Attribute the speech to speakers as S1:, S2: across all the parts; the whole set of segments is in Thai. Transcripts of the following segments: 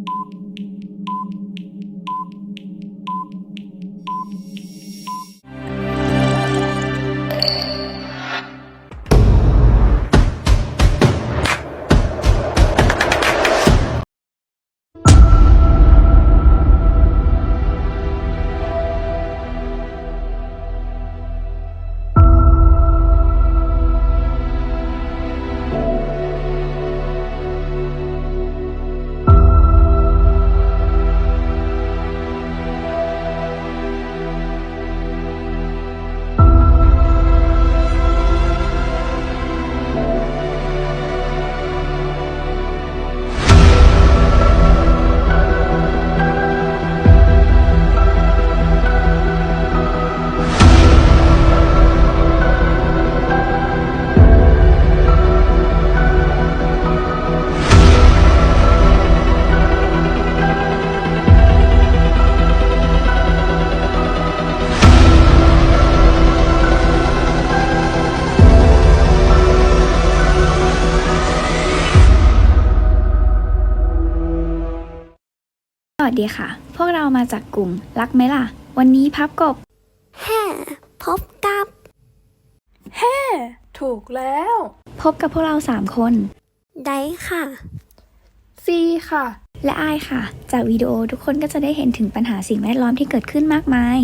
S1: ส วัสดีค่ะ พวกเรามาจากกลุ่มรักไหมล่ะ วันนี้พับกบ
S2: แห่พบกับ
S3: ถูกแล้ว
S1: พบกับพวกเรา 3 คน
S2: ไดค่ะ
S3: ซีค่ะ
S1: และอายค่ะ จากวิดีโอทุกคนก็จะได้เห็นถึงปัญหาสิ่งแวดล้อมที่เกิดขึ้นมากมาย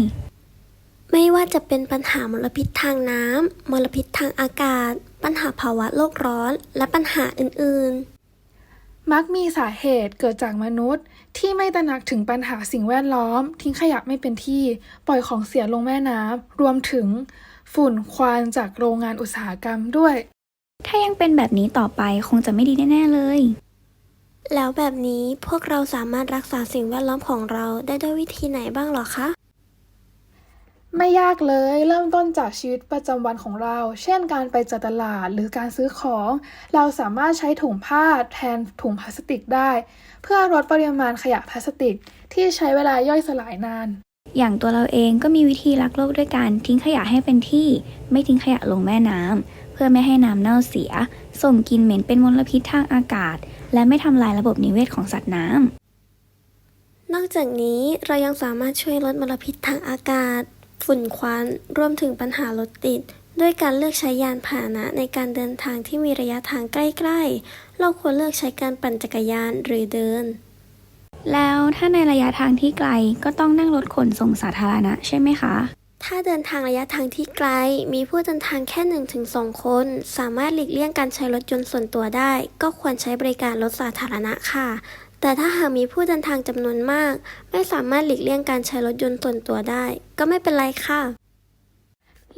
S2: ไม่ว่าจะเป็นปัญหามลพิษทางน้ำมลพิษทางอากาศ ปัญหาภาวะโลกร้อน และปัญหาอื่น
S3: มักมีสาเหตุเกิดจากมนุษย์ ที่ไม่ตระหนักถึงปัญหาสิ่งแวดล้อม ทิ้งขยะไม่เป็นที่ปล่อยของเสียลงแม่น้ำรวมถึง ฝุ่นควันจากโรงงานอุตสาหกรรมด้วย
S1: ถ้ายังเป็นแบบนี้ต่อไปคงจะไม่ดีแน่ ๆ เลย
S2: ๆแล้วแบบนี้พวกเราสามารถรักษาสิ่งแวดล้อมของเราได้ด้วยวิธีไหนบ้างหรอคะ
S3: ไม่ยากเลยเริ่มต้นจากชีวิตประจำวันของเรา เช่นการไปจัดตลาดหรือการซื้อของ เราสามารถใช้ถุงผ้าแทนถุงพลาสติกได้ เพื่อลดปริมาณขยะพลาสติก ที่ใช้เวลาย่อยสลายนาน
S1: อย่างตัวเราเองก็มีวิธีรักโลกด้วยการทิ้งขยะให้เป็นที่ ไม่ทิ้งขยะลงแม่น้ำเพื่อไม่ให้น้ำเน่าเสีย ส่งกลิ่นเหม็นเป็นมลพิษทางอากาศ และไม่ทำลายระบบนิเวศของสัตว์น้ำ
S2: นอกจากนี้เรายังสามารถช่วยลดมลพิษทางอากาศ ฝุ่นควันรวมถึงปัญหารถติด ด้วยการเลือกใช้ยานพาหนะในการเดินทางที่มีระยะทางใกล้ๆ เราควรเลือกใช้การปั่นจักรยานหรือเดิน
S1: แล้วถ้าในระยะทางที่ไกลก็ต้องนั่งรถขนส่งสาธารณะใช่ไหมคะ
S2: ถ้าเดินทางระยะทางที่ไกล มีผู้เดินทางแค่1นถึงสคน สามารถหลีกเลี่ยงการใช้รถยนต์ส่วนตัวได้ ก็ควรใช้บริการรถสาธารณะค่ะ แต่ถ้าหากมีผู้เดินทางจำนวนมาก ไม่สามารถหลีกเลี่ยงการใช้รถยนต์ส่วนตัวได้ ก็ไม่เป็นไรค่ะ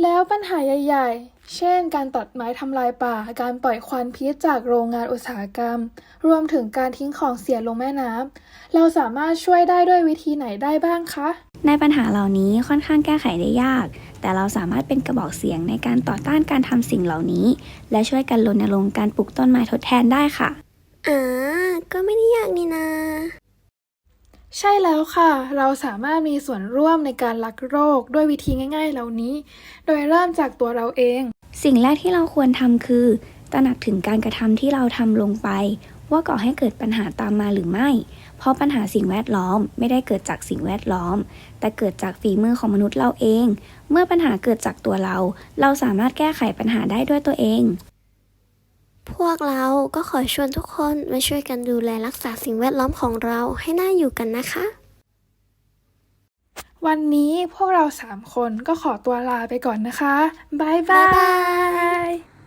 S3: แล้วปัญหาใหญ่ ๆ เช่น การตัดไม้ทำลายป่า การปล่อยควันพิษจากโรงงานอุตสาหกรรม รวมถึงการทิ้งของเสียลงแม่น้ำ เราสามารถช่วยได้ด้วยวิธีไหนได้บ้างคะ
S1: ในปัญหาเหล่านี้ค่อนข้างแก้ไขได้ยาก แต่เราสามารถเป็นกระบอกเสียงในการต่อต้านการทำสิ่งเหล่านี้ และช่วยกันรณรงค์การปลูกต้นไม้ทดแทนได้ค่ะ
S2: อ่าก็ไม่ได้ยากนี่นา
S3: ใช่แล้วค่ะ เราสามารถมีส่วนร่วมในการรักโรคด้วยวิธีง่าย ๆ เหล่านี้ โดยเริ่มจากตัวเราเอง
S1: สิ่งแรกที่เราควรทำคือ ตระหนักถึงการกระทำที่เราทำลงไป ว่าก่อให้เกิดปัญหาตามมาหรือไม่ เพราะปัญหาสิ่งแวดล้อมไม่ได้เกิดจากสิ่งแวดล้อม แต่เกิดจากฝีมือของมนุษย์เราเอง เมื่อปัญหาเกิดจากตัวเรา เราสามารถแก้ไขปัญหาได้ด้วยตัวเอง
S2: พวกเราก็ขอชวนทุกคนมาช่วยกันดูแลรักษาสิ่งแวดล้อมของเราให้น่าอยู่กันนะคะ
S3: วันนี้พวกเราสามคนก็ขอตัวลาไปก่อนนะคะ บ๊ายบา
S2: บ๊ายบาย
S3: ย